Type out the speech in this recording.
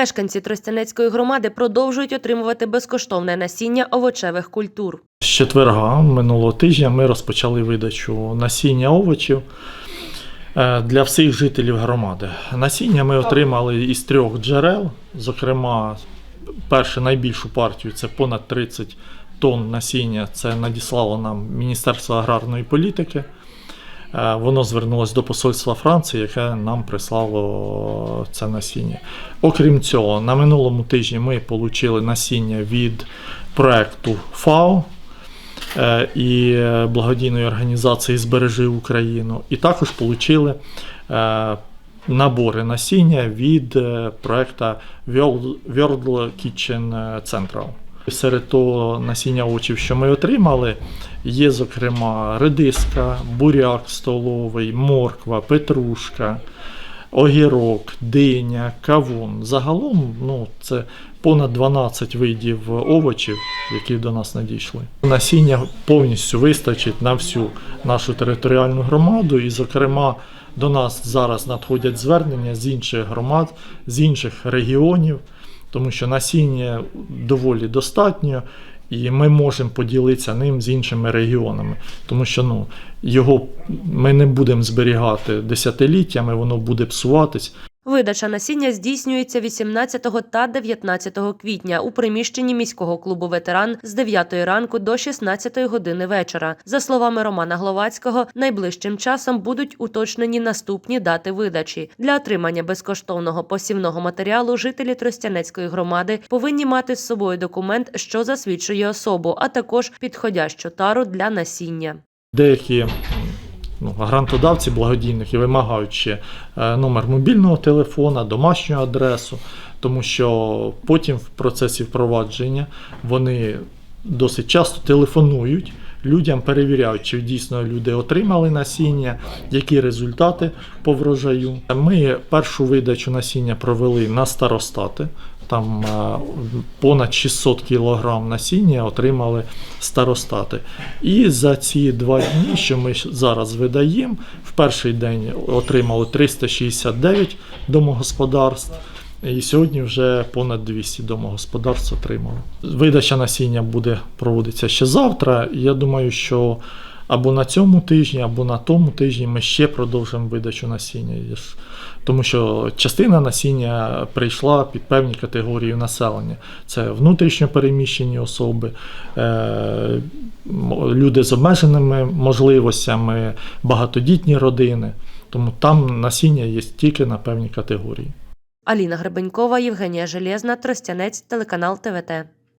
Мешканці Тростянецької громади продовжують отримувати безкоштовне насіння овочевих культур. З четверга минулого тижня ми розпочали видачу насіння овочів е, для всіх жителів громади. Насіння ми отримали із трьох джерел. Зокрема, першу найбільшу партію це понад 30 тонн насіння. Це надіслало нам Міністерство аграрної політики. Е, Воно звернулося до посольства Франції, яке нам прислало це насіння. Окрім цього, на минулому тижні ми отримали насіння від проекту ФАО е, і е, благодійної організації Збережи Україну. І також отримали набори насіння від е, проекту World Kitchen Central. Серед того насіння овочів, що ми отримали, є, зокрема, редиска, буряк столовий, морква, петрушка, огірок, диня, кавун. Загалом ну, це понад 12 видів овочів, які до нас надійшли. Насіння повністю вистачить на всю нашу територіальну громаду, і, зокрема, до нас зараз надходять звернення з інших громад, з інших регіонів, тому що насіння доволі достатньо. І ми можемо поділитися ним з іншими регіонами, тому що ну, його ми не будемо зберігати десятиліттями, воно буде псуватись. Видача насіння здійснюється 18 та 19 квітня у приміщенні міського клубу ветеран з 9 ранку до 16 години вечора. За словами Романа Гловацького, найближчим часом будуть уточнені наступні дати видачі. Для отримання безкоштовного посівного матеріалу жителі Тростянецької громади повинні мати з собою документ, що засвідчує особу, а також підходящу тару для насіння. Деякі ну, грантодавці благодійники вимагають ще е, номер мобільного телефона, домашню адресу, тому що потім в процесі впровадження вони досить часто телефонують. Людям перевіряють, чи дійсно люди отримали насіння, які результати по врожаю. Ми першу видачу насіння провели на старостати. Там е, понад 600 кг насіння отримали старостати. І за ці два дні, що ми зараз видаємо, в перший день отримали 369 домогосподарств. І сьогодні вже понад 200 домогосподарств отримали. Видача насіння буде проводитися ще завтра. Я думаю, що або на цьому тижні, або на тому тижні ми ще продовжимо видачу насіння. Тому що частина насіння прийшла під певні категорії населення. Це внутрішньо переміщені особи, е, люди з обмеженими можливостями, багатодітні родини. Тому там насіння є тільки на певні категорії. Аліна Гребенькова, Євгенія Железна, Тростянець, телеканал ТВТ.